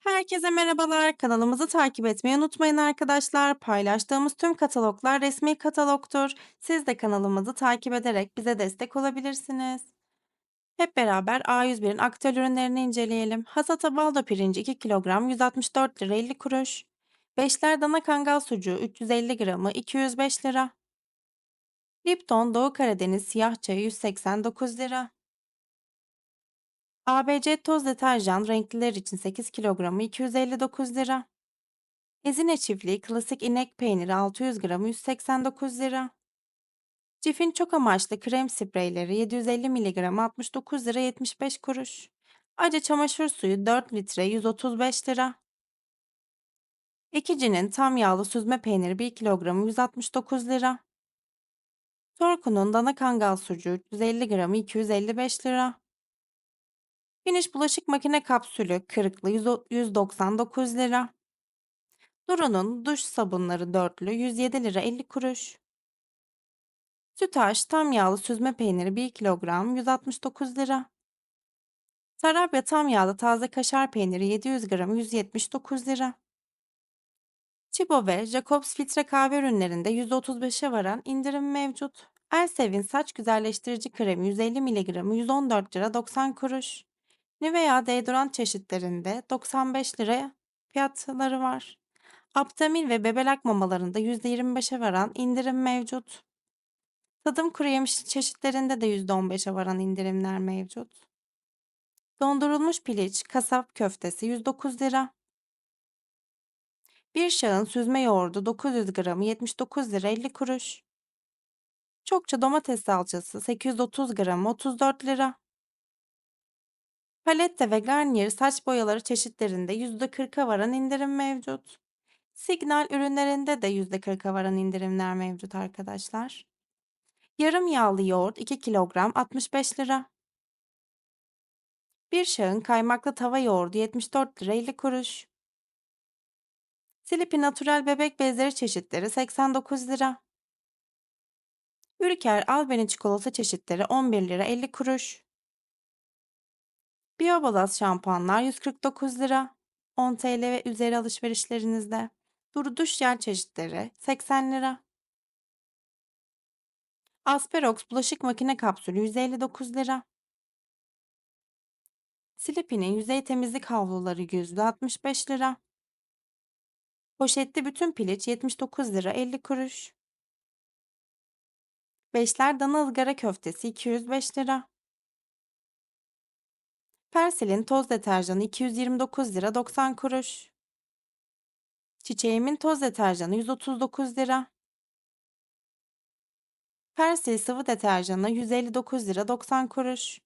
Herkese merhabalar. Kanalımızı takip etmeyi unutmayın arkadaşlar. Paylaştığımız tüm kataloglar resmi katalogtur. Siz de kanalımızı takip ederek bize destek olabilirsiniz. Hep beraber A101'in aktüel ürünlerini inceleyelim. Hasata baldo pirinci 2 kilogram 164 lira 50 kuruş. Beşler dana kangal sucuğu 350 gramı 205 lira. Lipton Doğu Karadeniz siyah çayı 189 lira. ABC toz deterjan renkliler için 8 kilogramı 259 lira. Ezine çiftliği klasik inek peyniri 600 gramı 189 lira. Cif'in çok amaçlı krem spreyleri 750 miligram 69 lira 75 kuruş. Acı çamaşır suyu 4 litre 135 lira. Ekici'nin tam yağlı süzme peyniri 1 kilogramı 169 lira. Torku'nun dana kangal sucuğu 350 gramı 255 lira. Finish bulaşık makine kapsülü kırıklı 100 199 lira. Duru'nun duş sabunları dörtlü 107 lira 50 kuruş. Sütaş tam yağlı süzme peyniri 1 kilogram 169 lira. Tarabya tam yağlı taze kaşar peyniri 700 gram 179 lira. Chibo ve Jacobs filtre kahve ürünlerinde %35'e varan indirim mevcut. Elsev'in saç güzelleştirici kremi 150 mg 114 lira 90 kuruş. Nivea deodorant çeşitlerinde 95 lira fiyatları var. Aptamil ve bebelak mamalarında %25'e varan indirim mevcut. Tadım kuru yemiş çeşitlerinde de %15'e varan indirimler mevcut. Dondurulmuş piliç, kasap köftesi 109 lira. Bir şahın süzme yoğurdu 900 gramı 79 lira 50 kuruş. Çokça domates salçası 830 gram 34 lira. Palette ve Garnier saç boyaları çeşitlerinde %40'a varan indirim mevcut. Signal ürünlerinde de %40'a varan indirimler mevcut arkadaşlar. Yarım yağlı yoğurt 2 kilogram 65 lira. Bir şahın kaymaklı tava yoğurdu 74 lira 50 kuruş. Sleepy Natural bebek bezleri çeşitleri 89 lira. Ülker Albany çikolata çeşitleri 11 lira 50 kuruş. Biobalaz şampuanlar 149 lira. 10 TL ve üzeri alışverişlerinizde. Duru duş jel çeşitleri 80 lira. Asperox bulaşık makine kapsülü 159 lira. Sleepy'nin yüzey temizlik havluları yüzde 65 lira. Poşetli bütün piliç 79 lira 50 kuruş. Beşler dana ızgara köftesi 205 lira. Persil'in toz deterjanı 229 lira 90 kuruş. Çiçeğimin toz deterjanı 139 lira. Persil sıvı deterjanı 159 lira 90 kuruş.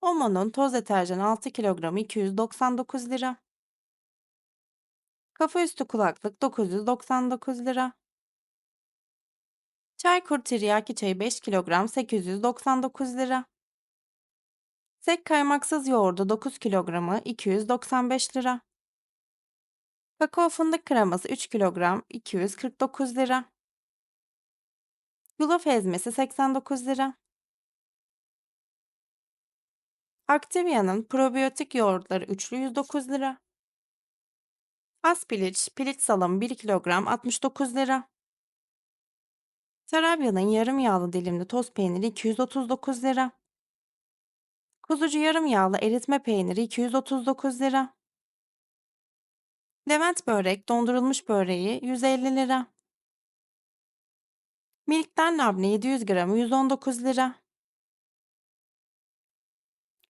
Omo'nun toz deterjanı 6 kilogramı 299 lira. Kafa üstü kulaklık 999 lira. Çaykur tiryaki çayı 5 kilogram 899 lira. Sek kaymaksız yoğurdu 9 kilogramı 295 lira. Kakao fındık kreması 3 kilogram 249 lira. Yulaf ezmesi 89 lira. Activia'nın probiyotik yoğurtları üçlü 109 lira. Az piliç, piliç salamı 1 kilogram 69 lira. Tarabya'nın yarım yağlı dilimli toz peyniri 239 lira. Kuzucu yarım yağlı eritme peyniri 239 lira. Levent börek dondurulmuş böreği 150 lira. Milk'ten labne 700 gramı 119 lira.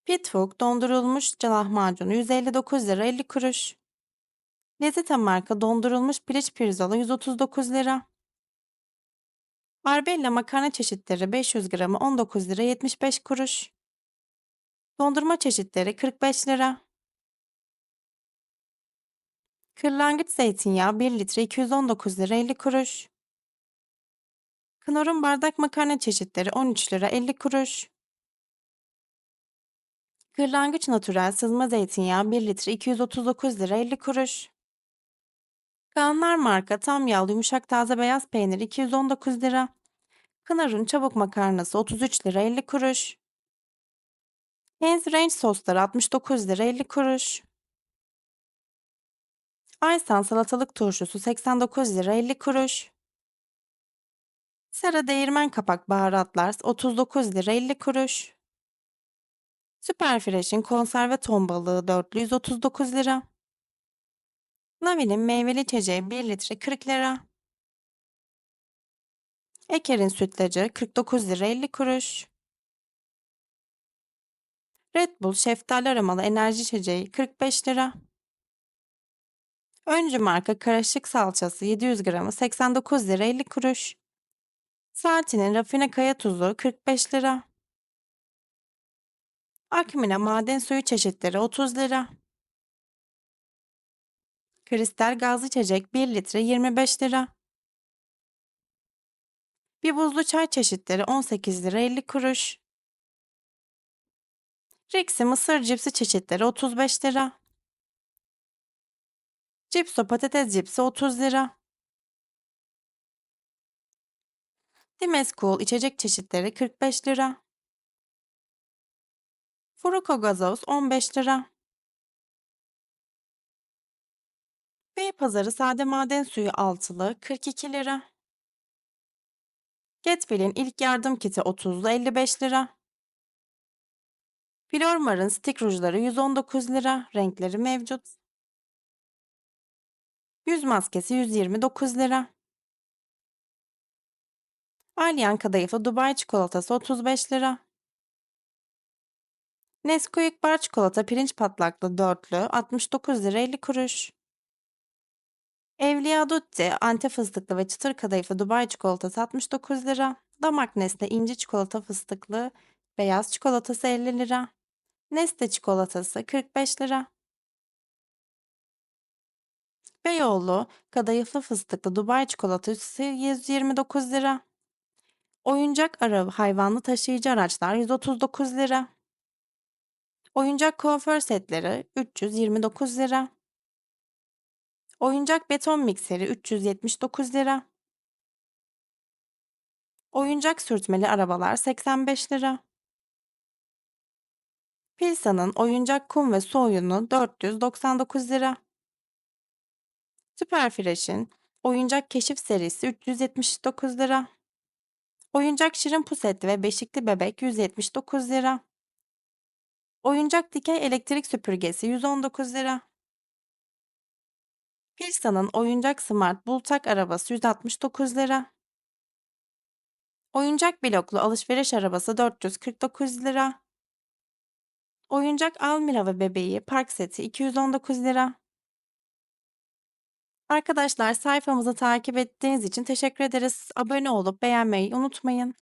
Pitfuk dondurulmuş lahmacunu 159 lira 50 kuruş. Lezzete marka dondurulmuş piliç pirzola 139 lira. Barbella makarna çeşitleri 500 gramı 19 lira 75 kuruş. Dondurma çeşitleri 45 lira. Kırlangıç zeytinyağı 1 litre 219 lira 50 kuruş. Knorr'un bardak makarna çeşitleri 13 lira 50 kuruş. Kırlangıç natürel sızma zeytinyağı 1 litre 239 lira 50 kuruş. Kaanlar marka tam yağlı yumuşak taze beyaz peynir 219 lira. Knorr'un çabuk makarnası 33 lira 50 kuruş. Heinz Ranch sosları 69 lira 50 kuruş. Aysan salatalık turşusu 89 lira 50 kuruş. Sera değirmen kapak baharatlar 39 lira 50 kuruş. Süper Fresh'in konserve ton balığı dörtlü 139 lira. Navi'nin meyveli içeceği 1 litre 40 lira. Eker'in sütlacı 49 lira 50 kuruş. Red Bull şeftali aromalı enerji içeceği 45 lira. Öncü marka karışık salçası 700 gramı 89 lira 50 kuruş. Saatinin rafine kaya tuzu 45 lira. Akmine maden suyu çeşitleri 30 lira. Kristal gazlı içecek 1 litre 25 lira. Bir buzlu çay çeşitleri 18 lira 50 kuruş. Rixi mısır cipsi çeşitleri 35 lira. Cipso patates cipsi 30 lira. Dimes Cool içecek çeşitleri 45 lira. Furuko gazoz 15 lira. Beypazarı sade maden suyu altılı 42 lira. Getwell'in ilk yardım kiti 30'lu 55 lira. Flormar'ın stik rujları 119 lira. Renkleri mevcut. Yüz maskesi 129 lira. Alyan kadayıflı Dubai çikolatası 35 lira. Nesquik bar çikolata pirinç patlaklı dörtlü 69 lira 50 kuruş. Evliya Dutti Antep fıstıklı ve çıtır kadayıflı Dubai çikolatası 69 lira. Damak Nesle inci çikolata fıstıklı beyaz çikolatası 50 lira. Nesle çikolatası 45 lira. Beyoğlu kadayıflı fıstıklı Dubai çikolatası 129 lira. Oyuncak araba hayvanlı taşıyıcı araçlar 139 lira. Oyuncak kuaför setleri 329 lira. Oyuncak beton mikseri 379 lira. Oyuncak sürtmeli arabalar 85 lira. Pilsa'nın oyuncak kum ve su oyunu 499 lira. Süper Fresh'in oyuncak keşif serisi 379 lira. Oyuncak şirin pusetli ve beşikli bebek 179 lira. Oyuncak dikey elektrik süpürgesi 119 lira. Pilsa'nın oyuncak smart bultak arabası 169 lira. Oyuncak bloklu alışveriş arabası 449 lira. Oyuncak Almira ve bebeği park seti 219 lira. Arkadaşlar sayfamızı takip ettiğiniz için teşekkür ederiz. Abone olup beğenmeyi unutmayın.